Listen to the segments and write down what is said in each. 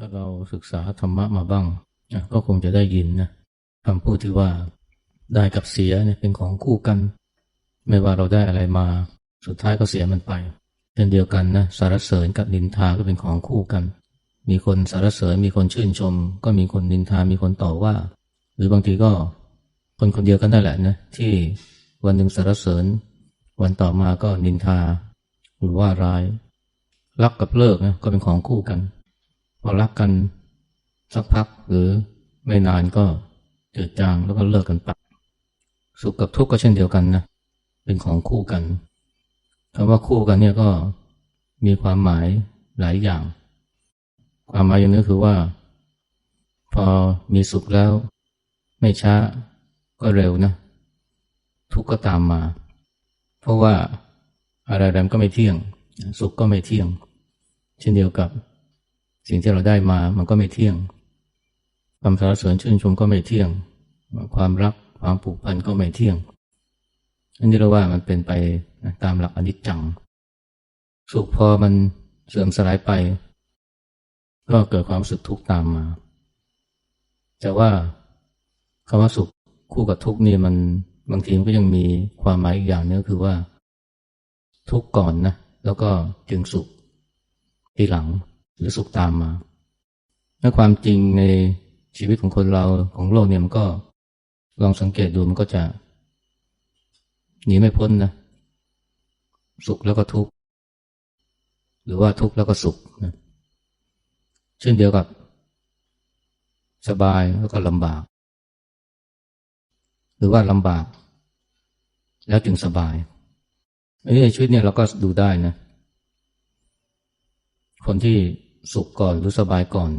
ถ้าเราศึกษาธรรมะมาบ้าง ก็คงจะได้ยินนะคำพูดที่ว่าได้กับเสียเนี่ยเป็นของคู่กัน ไม่ว่าเราได้อะไรมา สุดท้ายก็เสียมันไปเช่นเดียวกันนะสารเสริญกับนินทาก็เป็นของคู่กัน มีคนสารเสริญมีคนชื่นชม ก็มีคนนินทามีคนต่อว่า หรือบางทีก็คนคนเดียวกันได้แหละนะที่วันหนึ่งสารเสริญ วันต่อมาก็นินทา หรือว่าร้ายรักกับเลิกนะก็เป็นของคู่กัน อรักกันสักพักหรือไม่นานก็เจืดจางแล้วก็เลิกกันไปสุขกับทุกข์ก็เช่นเดียวกันนะเป็นของคู่กันคำว่าคู่กันเนี่ยก็มีความหมายหลายอย่าง ความหมายอย่างนี้คือว่า พอมีสุขแล้ว ไม่ช้าก็เร็วนะ ทุกข์ก็ตามมา เพราะว่าอะไรๆมันก็ไม่เที่ยง สุขก็ไม่เที่ยง เช่นเดียวกับ สิ่งที่เราได้มามันก็ไม่เที่ยงความสารเสริญชื่นชมก็ไม่เที่ยง ความรักความผูกพันก็ไม่เที่ยง อันนี้เราว่ามันเป็นไปตามหลักอนิจจัง สุขพอมันเสื่อมสลายไป ก็เกิดความสึกทุกข์ตามมา แต่ว่าคำว่าสุขคู่กับทุกข์นี่มันบางทีมันก็ยังมีความหมายอีกอย่างนึงคือว่า ทุกข์ก่อนนะแล้วก็จึงสุขทีหลัง หรือสุขตามมาถ้าความจริงในชีวิตของคนเราของโลกเนี่ยมันก็ลองสังเกตดูมันก็จะหนีไม่พ้นนะ สุขแล้วก็ทุกข์ หรือว่าทุกข์แล้วก็สุขนะเช่นเดียวกับ สบายแล้วก็ลำบาก หรือว่าลำบาก แล้วจึงสบายอันนี้ชีวิตเนี่ยเราก็ดูได้นะ คนที่ สุขก่อนหรือสบายก่อน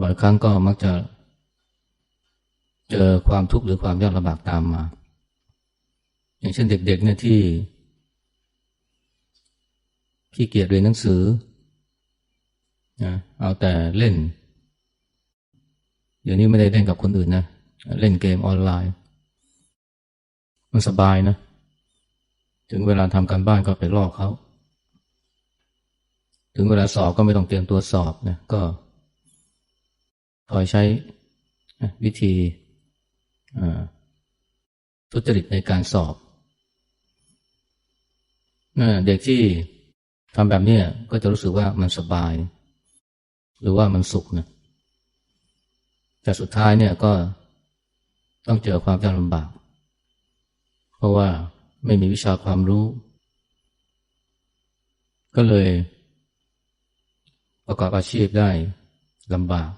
บ่อยครั้งก็มักจะ เจอความทุกข์หรือความยากลำบากตามมา อย่างเช่นเด็ก ๆ เนี่ยที่ขี้เกียจเรียนหนังสือนะเอาแต่เล่น เดี๋ยวนี้ไม่ได้เล่นกับคนอื่นนะ เล่นเกมออนไลน์ มันสบายนะ ถึงเวลาทำการบ้านก็ไปลอกเขา ถึงเวลาสอบก็ไม่ต้องเตรียมตัวสอบนะก็คอยใช้วิธีทุจริตในการสอบเด็กที่ทำแบบนี้ก็จะรู้สึกว่ามันสบาย หรือว่ามันสุขนะแต่สุดท้ายเนี่ยก็ต้องเจอความยากลำบาก เพราะว่าไม่มีวิชาความรู้ ก็เลย ประกอบอาชีพได้ลำบาก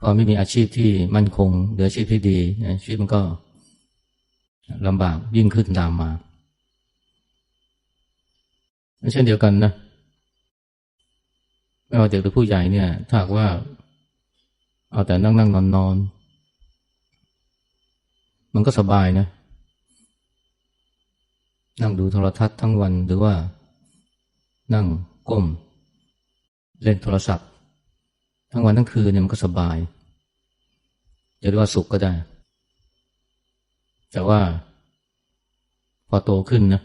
พอไม่มีอาชีพที่มั่นคงหรืออาชีพที่ดีชีวิตมันก็ลำบากยิ่งขึ้นตามมาเช่นเดียวกันนะไม่ว่าเด็กหรือผู้ใหญ่เนี่ยถ้าว่า เอาแต่นั่งนั่งนอนนอนมันก็สบายนะ นั่งดูโทรทัศน์ทั้งวันหรือว่า นั่งก้ม เล่นโทรศัพท์ ทั้งวันทั้งคืนเนี่ยมันก็สบายจะเรียกว่าสุขก็ได้ แต่ว่า พอโตขึ้นนะ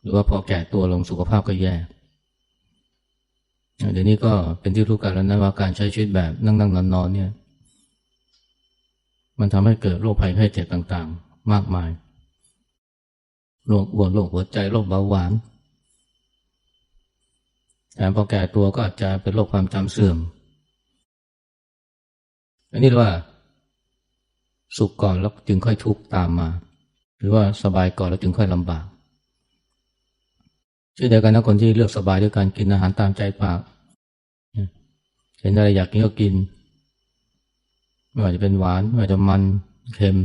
หรือว่าพอแก่ตัวลงสุขภาพก็แย่เดี๋ยวนี้ก็เป็นที่รู้กันแล้วนะว่าการใช้ชีวิตแบบนั่งนั่งนอนนอนเนี่ย มันทำให้เกิดโรคภัยไข้เจ็บต่าง ๆ มากมายโรคอ้วนโรคหัวใจโรคเบาหวาน พอแก่ตัวก็อาจจะเป็นโรคความจำเสื่อม อันนี้เรียว่า สุขก่อนแล้วจึงค่อยทุกข์ตามมา หรือว่าสบายก่อนแล้วจึงค่อยลำบากเช่นเดียวกันนะคนที่เลือกสบายด้วยการกินอาหารตามใจปากเห็นอะไรอยากกินก็กินไม่ว่าจะเป็นหวานไม่ว่าจะมันเค็ม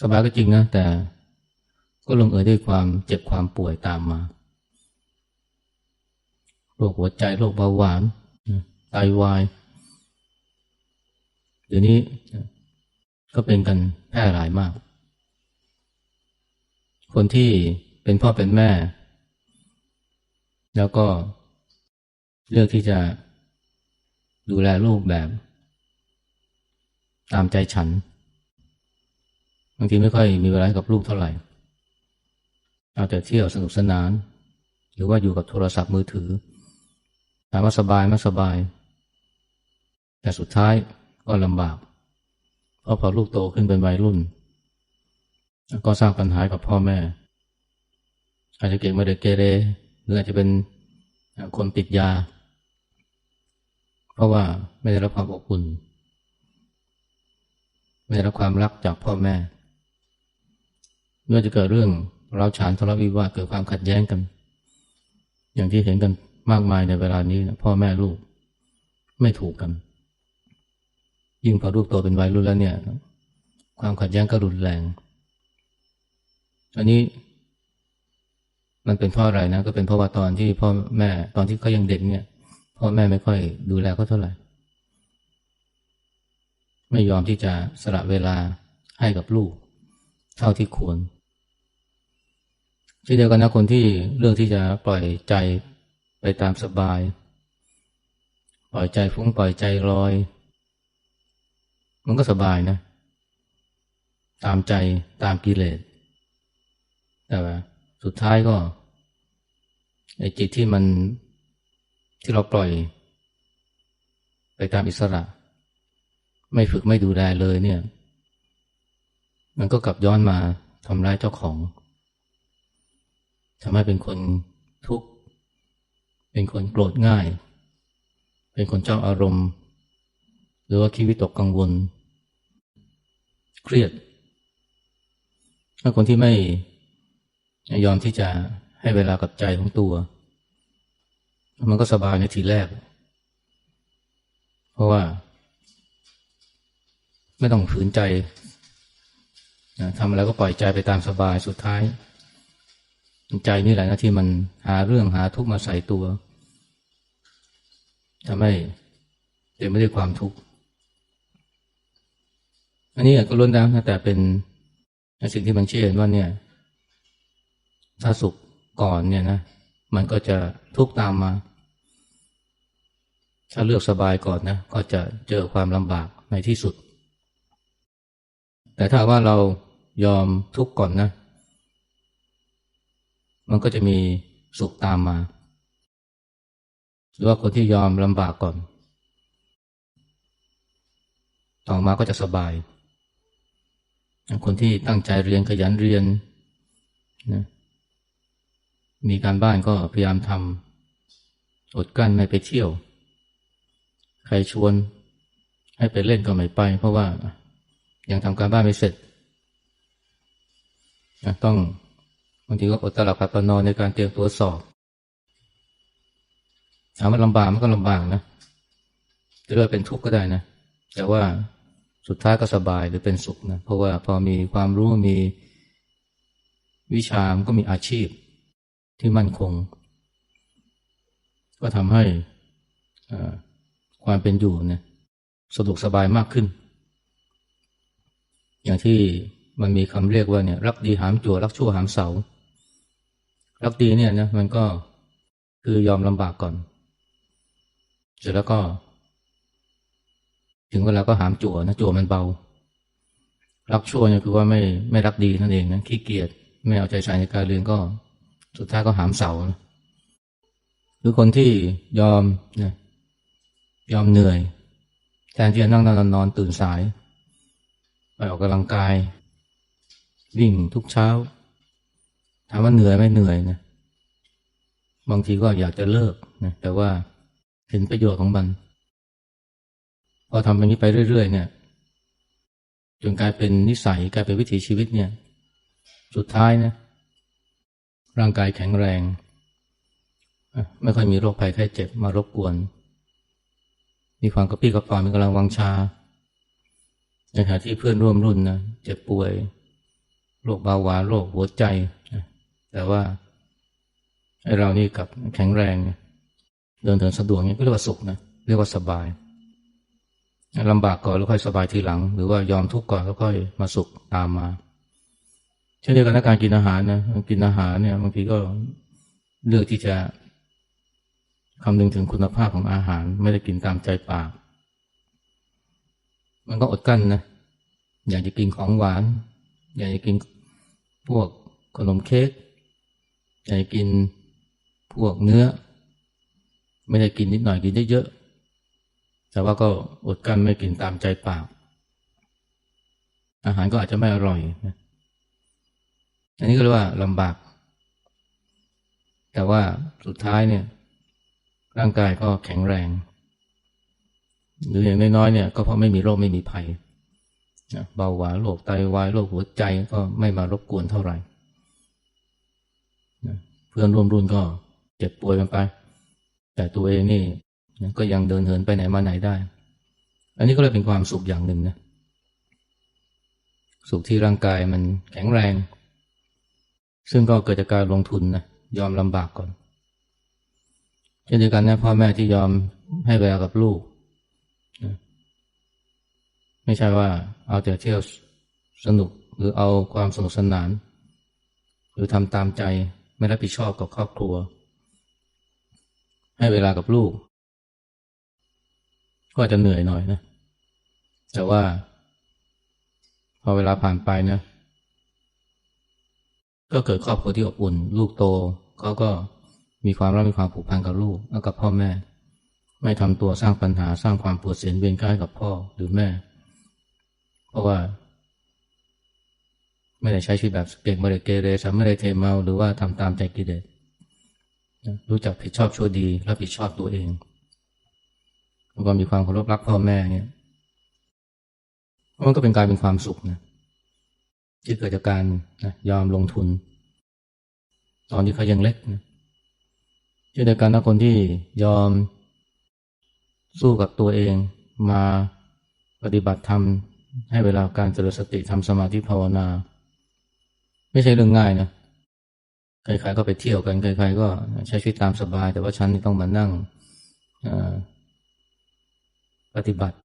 สบายก็จริงนะแต่ก็ลงเอยด้วยความเจ็บความป่วยตามมา โรคหัวใจโรคเบาหวานไตาวายเดี๋ยวนี้ก็เป็นกันแพร่หลายมาก คนที่เป็นพ่อเป็นแม่ แล้วก็เลือกที่จะดูแลลูกแบบ ตามใจฉันบางทีไม่ค่อยมีเวลากับลูกเท่าไหร่ เอาแต่เที่ยวสนุกสนาน หรือว่าอยู่กับโทรศัพท์มือถือามว่าสบายไหมสบาย แต่สุดท้ายก็ลำบาก เพราะพอลูกโตขึ้นเป็นวัยรุ่น ก็สร้างปัญหากับพ่อแม่ อาจจะเก่งม่ได้เกเรหรืออาจจะเป็นคนติดยา เพราะว่าไม่ได้รับความอบอุ่น ไม่ได้รับความรักจากพ่อแม่เมื่อจะเกิดเรื่องเราฉานทะเลาะวิวาทเกิดความขัดแย้งกัน อย่างที่เห็นกัน มากมายในเวลานี้นะพ่อแม่ลูก ไม่ถูกกัน ยิ่งพอลูกโตเป็นวัยรุ่นแล้วเนี่ย ความขัดแย้งก็รุนแรง อันนี้ มันเป็นเพราะอะไรนะ ก็เป็นเพราะว่าตอนที่พ่อแม่ตอนที่เขายังเด็กเนี่ย พ่อแม่ไม่ค่อยดูแลเขาเท่าไหร่ ไม่ยอมที่จะสละเวลาให้กับลูก เท่าที่ควรเช่นเดียวกันนะคนที่เลือกที่จะปล่อยใจ ไปตามสบาย ปล่อยใจฟุ้งปล่อยใจลอย มันก็สบายนะ ตามใจตามกิเลสแต่ว่าสุดท้ายก็ไอ้จิตที่มันที่เราปล่อย ไปตามอิสระ ไม่ฝึกไม่ดูแลเลยเนี่ย มันก็กลับย้อนมาทำร้ายเจ้าของทำให้เป็นคน เป็นคนโกรธง่าย เป็นคนเจ้าอารมณ์ หรือว่าคิดวิตกกังวล เครียด ถ้าคนที่ไม่ยอมที่จะให้เวลากับใจของตัว มันก็สบายในทีแรก เพราะว่า ไม่ต้องฝืนใจทำอะไรก็ปล่อยใจไปตามสบายสุดท้าย ใจนี่แหละนะที่มันหาเรื่องหาทุกข์มาใส่ตัว ทำให้เต็มไปด้วยความทุกข์ อันนี้ก็ล้วนแล้วนะแต่เป็นสิ่งที่มันเชื่อว่าเนี่ย ถ้าสุขก่อนเนี่ยนะ มันก็จะทุกข์ตามมา ถ้าเลือกสบายก่อนนะ ก็จะเจอความลำบากในที่สุด แต่ถ้าว่าเรายอมทุกข์ก่อนนะ มันก็จะมีสุขตามมา หรือว่าคนที่ยอมลำบากก่อน ต่อมาก็จะสบาย คนที่ตั้งใจเรียนขยันเรียนนะมีการบ้านก็พยายามทำอดกั้นไม่ไปเที่ยว ใครชวนให้ไปเล่นก็ไม่ไป เพราะว่ายังทำการบ้านไม่เสร็จต้องบางทีก็อดตลับขับนอนในการเตรียมตัวสอบ ถามว่าลำบากมันก็ลำบากนะจะเรียกเป็นทุกข์ก็ได้นะ แต่ว่าสุดท้ายก็สบายหรือเป็นสุขนะ เพราะว่าพอมีความรู้มีวิชามันก็มีอาชีพที่มั่นคง ก็ทำให้ความเป็นอยู่เนี่ยสะดวกสบายมากขึ้น อย่างที่มันมีคำเรียกว่าเนี่ยรักดีหามจั่วรักชั่วหามเสา รักดีเนี่ยนะมันก็คือยอมลำบากก่อน ร็จแล้วก็ ถึงเวลาก็หามจั่วนะจั่วมันเบา รักชั่วเนี่ยคือว่าไม่ไม่รักดีนั่นเองนะขี้เกียจไม่เอาใจใส่ในการเรียนก็ สุดท้ายก็หามเสานะคือคนที่ยอมนะยอมเหนื่อยแทนที่จะนั่งนอนนอนตื่นสาย ไปออกกำลังกาย วิ่งทุกเช้าถามว่าเหนื่อยไม่เหนื่อยนะบางทีก็อยากจะเลิกนะแต่ว่า เห็นประโยชน์ของมัน พอทำแบบนี้ไปเรื่อย ๆ เนี่ยจนกลายเป็นนิสัยกลายเป็นวิถีชีวิตเนี่ย สุดท้ายนะ ร่างกายแข็งแรง ไม่ค่อยมีโรคภัยไข้เจ็บมารบกวน มีความกระปี้กระเป๋ามีกำลังวังชาในขณะที่เพื่อนร่วมรุ่นนะเจ็บป่วย โรคเบาหวานโรคหัวใจ แต่ว่าไอเรานี่กับแข็งแรง เดินเถินสะดวกเนี่ก็เรียกว่าสุขนะเรียกว่าสบายลำบากก่อนแล้วค่อยสบายทีหลัง หรือว่ายอมทุกข์ก่อนแล้วค่อยมาสุขตามมาเช่นเดียวกันการกินอาหารนะกินอาหารเนี่ยบางทีก็เลือกที่จะคำนึงถึงคุณภาพของอาหาร ไม่ได้กินตามใจปาก มันก็อดกั้นนะอยากจะกินของหวาน อยากจะกินพวกขนมเค้กอยากกินพวกเนื้อ ไม่ได้กินนิดหน่อยกินเยอะๆแต่ว่าก็อดกั้นไม่กินตามใจปาก อาหารก็อาจจะไม่อร่อยนะอันนี้ก็เรียกว่าลำบาก แต่ว่าสุดท้ายเนี่ย ร่างกายก็แข็งแรง หรืออย่างน้อยๆเนี่ย ก็เพราะไม่มีโรคไม่มีภัยเบาหวานโรคไตวายโรคหัวใจก็ไม่มารบกวนเท่าไหร่เพื่อนร่วมรุ่นก็เจ็บป่วยกันไป แต่ตัวเองนี่ก็ยังเดินเหินไปไหนมาไหนได้ อันนี้ก็เลยเป็นความสุขอย่างหนึ่งนะ สุขที่ร่างกายมันแข็งแรง ซึ่งก็เกิดจากการลงทุนนะ ยอมลำบากก่อน เช่นเดียวกันนะพ่อแม่ที่ยอมให้เวลากับลูก ไม่ใช่ว่าเอาแต่เที่ยวสนุกหรือเอาความสนุกสนาน หรือทำตามใจไม่รับผิดชอบกับครอบครัว ให้เวลากับลูก ก็จะเหนื่อยหน่อยนะ แต่ว่า พอเวลาผ่านไปนะ ก็เกิดครอบครัวที่อบอุ่น ลูกโตเขาก็มีความรักมีความผูกพันกับลูกแล้วกับพ่อแม่ ไม่ทำตัวสร้างปัญหาสร้างความปวดเสียนเวียนก้ายกับพ่อหรือแม่ เพราะว่า ไม่ได้ใช้ชีวิตแบบเก่งไม่ได้เกเรสไม่ได้เทเมาหรือว่าทำตามใจกิเลส รู้จักผิดชอบชั่วดีรับผิดชอบตัวเองแล้วก็มีความเคารพรักพ่อแม่เนี่ยมันก็เป็นการเป็นความสุขนะที่เกิดจากการนะยอมลงทุน ตอนที่เขายังเล็กนะเช่เดียวกันนะคนที่ยอมสู้กับตัวเองมาปฏิบัติธรรมให้เวลาการเจริญสติทำสมาธิภาวนา ไม่ใช่เรื่องง่ายนะ ใครๆก็ไปเที่ยวกันใครๆก็ใช้ชีวิตตามสบาย แต่ว่าฉันต้องมานั่งปฏิบัติ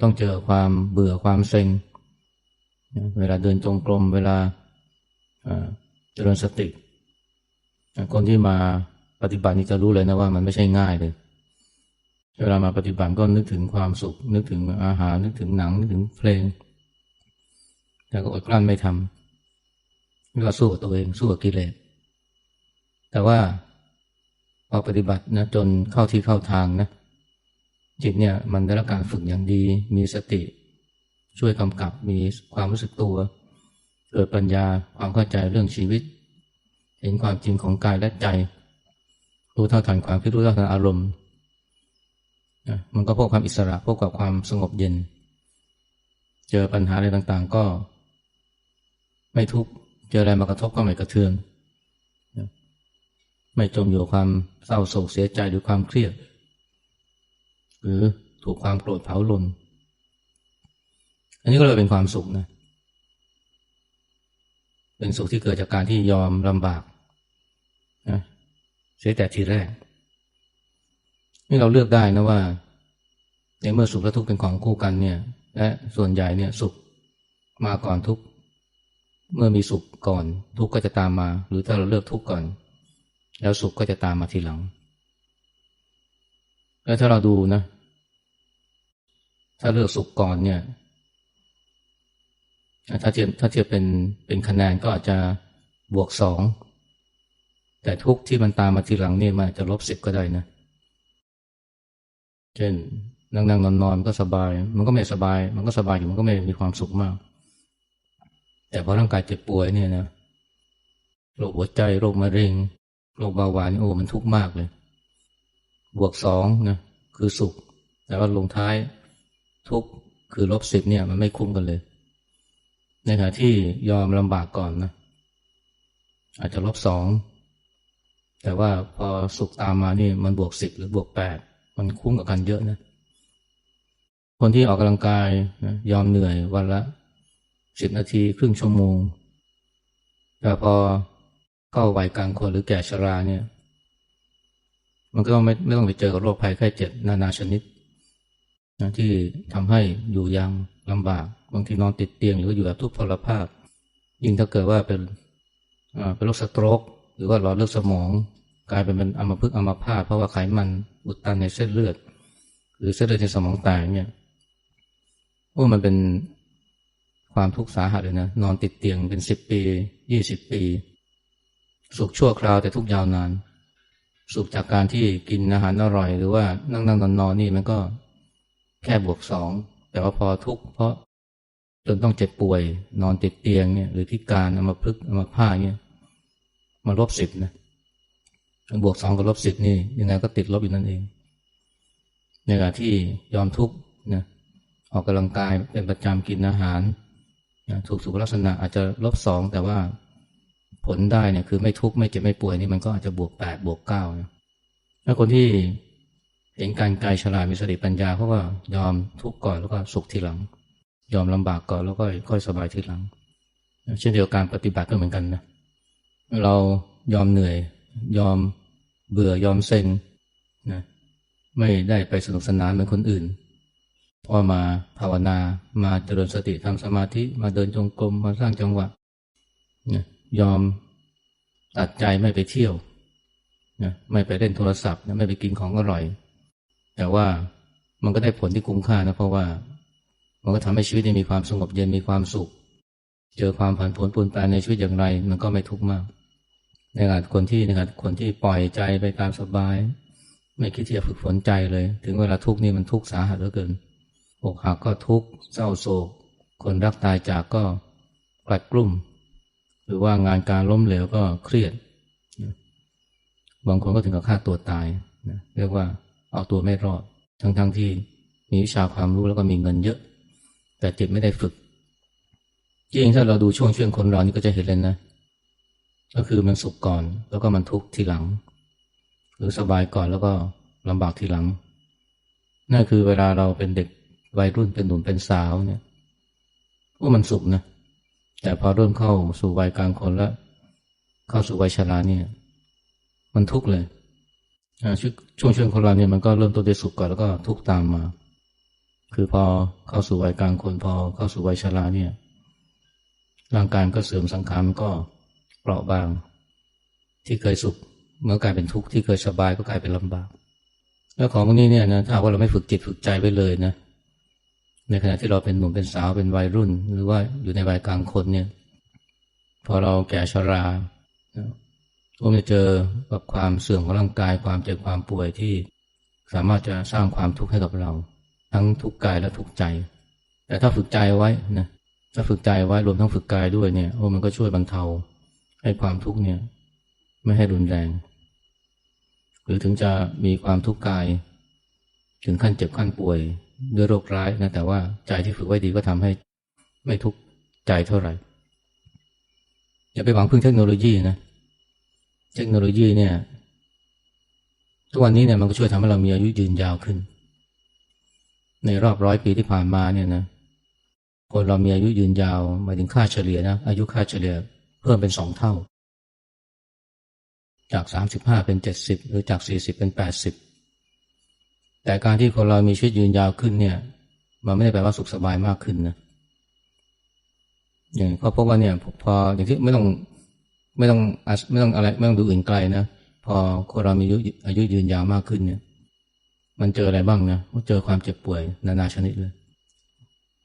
ต้องเจอความเบื่อความเซ็ง เวลาเดินจงกรมเวลาเจริญสติ คนที่มาปฏิบัตินี่จะรู้เลยนะว่ามันไม่ใช่ง่ายเลย เวลามาปฏิบัติก็นึกถึงความสุข นึกถึงอาหาร นึกถึงหนัง นึกถึงเพลง แต่ก็อดกลั้นไม่ทำ ก็สู้กับตัวเองสู้กับกิเลสแต่ว่าพอปฏิบัตินะจนเข้าที่เข้าทางนะจิตเนี่ยมันได้รับการฝึกอย่างดี มีสติ ช่วยกำกับมีความรู้สึกตัว เกิดปัญญาความเข้าใจเรื่องชีวิต เห็นความจริงของกายและใจ รู้เท่าทันความคิดรู้เท่าทันอารมณ์มันก็พบความอิสระพบกับความสงบเย็น เจอปัญหาอะไรต่างๆ ก็ ไม่ทุกข์ เจออะไรมากระทบก็ไม่กระเทือนไม่จมอยู่ความเศร้าโศกเสียใจหรือความเครียด หรือถูกความโกรธเผาลนอันนี้ก็เลยเป็นความสุขนะ เป็นสุขที่เกิดจากการที่ยอมลำบากนะเสียแต่ทีแรก นี่เราเลือกได้นะว่า ในเมื่อสุขและทุกข์เป็นของคู่กันเนี่ย และส่วนใหญ่เนี่ยสุขมาก่อนทุกข์ เมื่อมีสุขก่อน ทุกข์ก็จะตามมา หรือถ้าเราเลือกทุกข์ก่อน แล้วสุขก็จะตามมาทีหลัง แล้วถ้าเราดูนะ ถ้าเลือกสุขก่อนเนี่ย ถ้าเทียบถ้าเทียบเป็นเป็นคะแนนก็อาจจะบวกสองแต่ทุกที่มันตามมาทีหลังเนี่ยมันจะลบสิบก็ได้นะ เช่นนั่งนั่งนอนนอนก็สบาย มันก็ไม่สบาย มันก็สบายอยู่มันก็ไม่มีความสุขมาก แต่พอร่างกายเจ็บป่วยเนี่ยนะโรคหัวใจโรคมะเร็งโรคเบาหวานโอ้มันทุกข์มากเลย บวกสองนะคือสุข แต่ว่าลงท้ายทุกข์คือลบสิบเนี่ย มันไม่คุ้มกันเลย ในขณะที่ยอมลำบากก่อนนะอาจจะลบสองแต่ว่าพอสุขตามมานี่มันบวกสิบหรือบวกแปดมันคุ้มกับกันเยอะนะ คนที่ออกกำลังกายนะยอมเหนื่อยวันละ สิบนาทีครึ่งชั่วโมง แต่พอเข้าวัยกลางคนหรือแก่ชราเนี่ย มันก็ไม่ไม่ต้องไปเจอกับโรคภัยไข้เจ็บนานาชนิดนะที่ทำให้อยู่ยังลำบาก บางทีนอนติดเตียง หรืออยู่แบบทุกพลภาพ ยิ่งถ้าเกิดว่าเป็นเป็นโรคสโตรก หรือว่าหลอดเลือดสมอง กลายเป็นเป็นอัมพฤกษ์อัมพาตเพราะว่าไขมันอุดตันในเส้นเลือด หรือเส้นเลือดในสมองแตกเนี่ยโอ้มันเป็น ความทุกข์สาหัสเลยนะนอนติดเตียงเป็นสิบปียี่สิบปี สุขชั่วคราวแต่ทุกยาวนาน สุขจากการที่กินอาหารอร่อย หรือว่านั่งนั่งนอนนอนนี่มันก็แค่บวกสองแต่ว่าพอทุกข์เพราะจนต้องเจ็บป่วย นอนติดเตียงเนี่ยหรือพิการเอามาพึกเอามาผ้าเนี่ยมาลบสิบนะบวกสองกับลบสิบนี่ยังไงก็ติดลบอยู่นั่นเองในขณะที่ยอมทุกข์นะออกกำลังกายเป็นประจำกินอาหาร นะถูกสุขลักษณะอาจจะลบสองแต่ว่าผลได้เนี่ยคือไม่ทุกข์ไม่เจ็บไม่ป่วยนี่มันก็อาจจะบวกแปดบวกเก้านะถ้าคนที่เห็นการกายฉลาดมีสติปัญญาเขาก็ยอมทุกข์ก่อนแล้วก็สุขทีหลัง ยอมลำบากก่อนแล้วก็ค่อยสบายทีหลัง เช่นเดียวกันปฏิบัติก็เหมือนกันนะเรายอมเหนื่อย ยอมเบื่อยอมเซ็งนะไม่ได้ไปสนุกสนานเหมือนคนอื่น พอมาภาวนามาเจริญสติทำสมาธิมาเดินจงกรมมาสร้างจังหวะนะยอมตัดใจไม่ไปเที่ยวนะไม่ไปเล่นโทรศัพท์นะไม่ไปกินของอร่อย แต่ว่ามันก็ได้ผลที่คุ้มค่านะเพราะว่า มันก็ทำให้ชีวิตมีความสงบเย็นมีความสุข เจอความผันผวนปนแปรในชีวิตอย่างไร มันก็ไม่ทุกข์มาก ในขณะคนที่ในขณะคนที่ปล่อยใจไปตามสบาย ไม่คิดที่จะฝึกฝนใจเลย ถึงเวลาทุกข์นี่มันทุกข์สาหัสเหลือเกิน อกหักก็ทุกข์เศร้าโศก คนรักตายจากก็กลัดกลุ่ม หรือว่างานการล้มเหลวก็เครียด บางคนก็ถึงกับฆ่าตัวตายนะเรียกว่าเอาตัวไม่รอด ทั้งๆทที่มีวิชาความรู้แล้วก็มีเงินเยอะ แต่จิตไม่ได้ฝึกจริงถ้าเราดูช่วงช่วงคนเรานี่ก็จะเห็นเลยนะ ก็คือมันสุขก่อนแล้วก็มันทุกข์ทีหลัง หรือสบายก่อนแล้วก็ลำบากทีหลังนั่นคือเวลาเราเป็นเด็ก วัยรุ่นเป็นหนุ่มเป็นสาวเนี่ยว่ามันสุขนะ แต่พอเริ่มเข้าสู่วัยกลางคนแล้ว เข้าสู่วัยชราเนี่ย มันทุกข์เลยช่วงช่วงคนเราเนี่ยมันก็เริ่มต้นด้วยสุขก่อนแล้วก็ทุกข์ตามมา คือพอเข้าสู่วัยกลางคน พอเข้าสู่วัยชราเนี่ย ร่างกายก็เสื่อมสังขารมันก็เปราะบาง ที่เคยสุขเมื่อกลายเป็นทุกข์ที่เคยสบายก็กลายเป็นลำบาก แล้วของพวกนี้เนี่ยนะถ้าว่าเราไม่ฝึกจิตฝึกใจไว้เลยนะ ในขณะที่เราเป็นหนุ่มเป็นสาวเป็นวัยรุ่น หรือว่าอยู่ในวัยกลางคนเนี่ย พอเราแก่ชราก็จะเจอกับความเสื่อมของร่างกายความเจ็บความป่วยที่สามารถจะสร้างความทุกข์ให้กับเรา ทั้งทุกกายและทุกใจ แต่ถ้าฝึกใจไว้นะถ้าฝึกใจไว้รวมทั้งฝึกกายด้วยเนี่ยโอ้มันก็ช่วยบรรเทาให้ความทุกข์เนี่ย ไม่ให้รุนแรง หรือถึงจะมีความทุกข์กาย ถึงขั้นเจ็บขั้นป่วย ด้วยโรคร้ายนะแต่ว่าใจที่ฝึกไว้ดีก็ทำให้ไม่ทุกข์ใจเท่าไหร่อย่าไปหวังพึ่งเทคโนโลยีนะเทคโนโลยีเนี่ย ทุกวันนี้เนี่ยมันก็ช่วยทำให้เรามีอายุยืนยาวขึ้น ในรอบร้อยปีที่ผ่านมาเนี่ยนะคนเรามีอายุยืนยาวหมายถึงค่าเฉลี่ยนะอายุค่าเฉลี่ยเพิ่มเป็นสองเท่า จากสามสิบห้าเป็นเจ็ดสิบหรือจากสี่สิบเป็นแปดสิบ แต่การที่คนเรามีชีวิตยืนยาวขึ้นเนี่ย มันไม่ได้แปลว่าสุขสบายมากขึ้นนะอย่างก็พบว่าเนี่ยพออย่างที่ไม่ต้องไม่ต้องไม่ต้องอะไรไม่ต้องดูอื่นไกลนะพอคนเรามีอายุอายุยืนยาวมากขึ้นเนี่ย มันเจออะไรบ้างนะเจอความเจ็บป่วย นานาชนิดเลย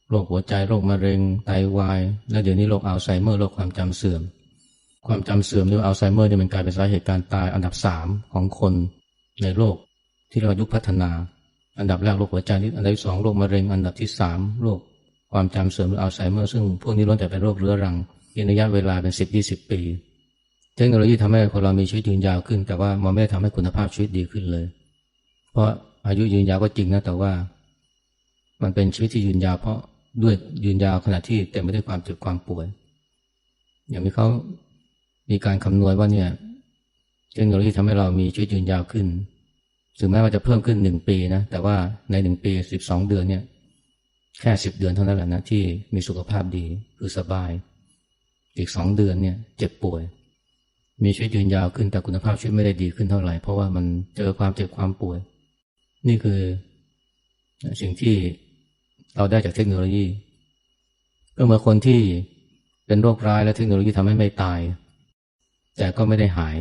โรคหัวใจโรคมะเร็งไตาวาย และเดี๋ยวนี้โรคอัลไซเมอร์โรคความจำเสื่อม ความจำเสื่อมหรืออัลไซเมอร์เนี่ยมันกลายเป็นสาเหตุการตายอันดับสามของคนในโลก ที่เรายุคพัฒนา อันดับแรกโรคหัวใจอันดับที่สองโรคมะเร็งอันดับที่สามโรคความจำเสื่อมหรืออัลไซเมอร์ซึ่งพวกนี้ล้วนแต่เป็นโรคเรื้อรังกินระยะเวลาเป็นสิบยี่สิบปี เทคโนโลยีทำให้คนเรามีชีวิตยืนยาวขึ้น แต่ว่ามันไม่ได้ทำให้คุณภาพชีวิตดีขึ้นเลย เพราะอายุยืนยาวก็จริงนะแต่ว่า มันเป็นชีวิตที่ยืนยาวเพราะด้วยยืนยาวขณะที่เต็มไปด้วยความเจ็บความป่วย อย่างที่เขามีการคำนวณว่าเนี่ยเทคโนโลยีทำให้เรามีชีวิตยืนยาวขึ้น ถึงแม้ว่าจะเพิ่มขึ้นหนึ่งปีนะ แต่ว่าในหนึ่งปีสิบสองเดือนเนี่ย แค่สิบเดือนเท่านั้นแหละนะที่มีสุขภาพดีคือสบาย อีกสองเดือนเนี่ย เจ็บป่วย มีชีวิตยืนยาวขึ้นแต่คุณภาพชีวิตไม่ได้ดีขึ้นเท่าไหร่ เพราะว่ามันเจอความเจ็บความป่วย นี่คือสิ่งที่เราได้จากเทคโนโลยี ก็เมื่อคนที่เป็นโรคร้ายและเทคโนโลยีทำให้ไม่ตาย แต่ก็ไม่ได้หาย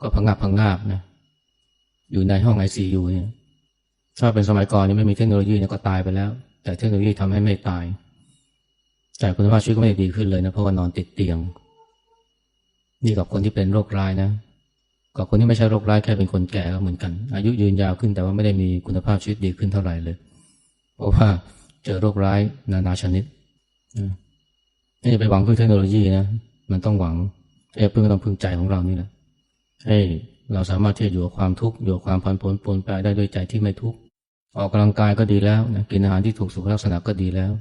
ก็พังงาบพังงาบนะ อยู่ในห้องไอซียูเนี่ยถ้าเป็นสมัยก่อนนี่ไม่มีเทคโนโลยีเนี่ยก็ตายไปแล้ว แต่เทคโนโลยีทำให้ไม่ตาย แต่คุณภาพชีวิตก็ไม่ดีขึ้นเลยนะเพราะว่านอนติดเตียง นี่กับคนที่เป็นโรคร้ายนะกับคนที่ไม่ใช่โรคร้ายแค่เป็นคนแก่ก็เหมือนกัน อายุยืนยาวขึ้นแต่ว่าไม่ได้มีคุณภาพชีวิตดีขึ้นเท่าไหร่เลย เพราะว่าเจอโรคร้ายนานาชนิดนะนี่ไปหวังพึ่งเทคโนโลยีนะมันต้องหวังไอ้พึ่งต้องพึ่งใจของเรานี่แหละให้ เราสามารถที่จะอยู่กับความทุกข์อยู่กับความพันผลปนไปได้ด้วยใจที่ไม่ทุกข์ออกกำลังกายก็ดีแล้วนะกินอาหารที่ถูกสุขลักษณะก็ดีแล้ว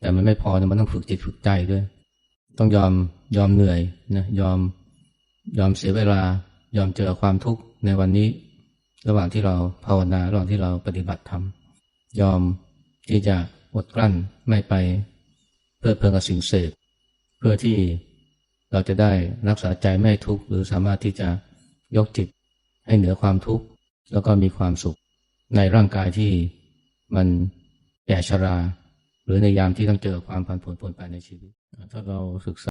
แต่มันไม่พอนะมันต้องฝึกจิตฝึกใจด้วย ต้องยอมยอมเหนื่อยนะยอมยอมเสียเวลายอมเจอความทุกข์ในวันนี้ ระหว่างที่เราภาวนาระหว่างที่เราปฏิบัติธรรมยอมที่จะอดกลั้นไม่ไปเพื่อเพลินกับสิ่งเสพเพื่อที่เราจะได้รักษาใจไม่ทุกข์หรือสามารถที่จะ ยกจิตให้เหนือความทุกข์ แล้วก็มีความสุข ในร่างกายที่มันแก่ชรา หรือในยามที่ต้องเจอความผันผวนผลไปในชีวิต ถ้าเราศึกษา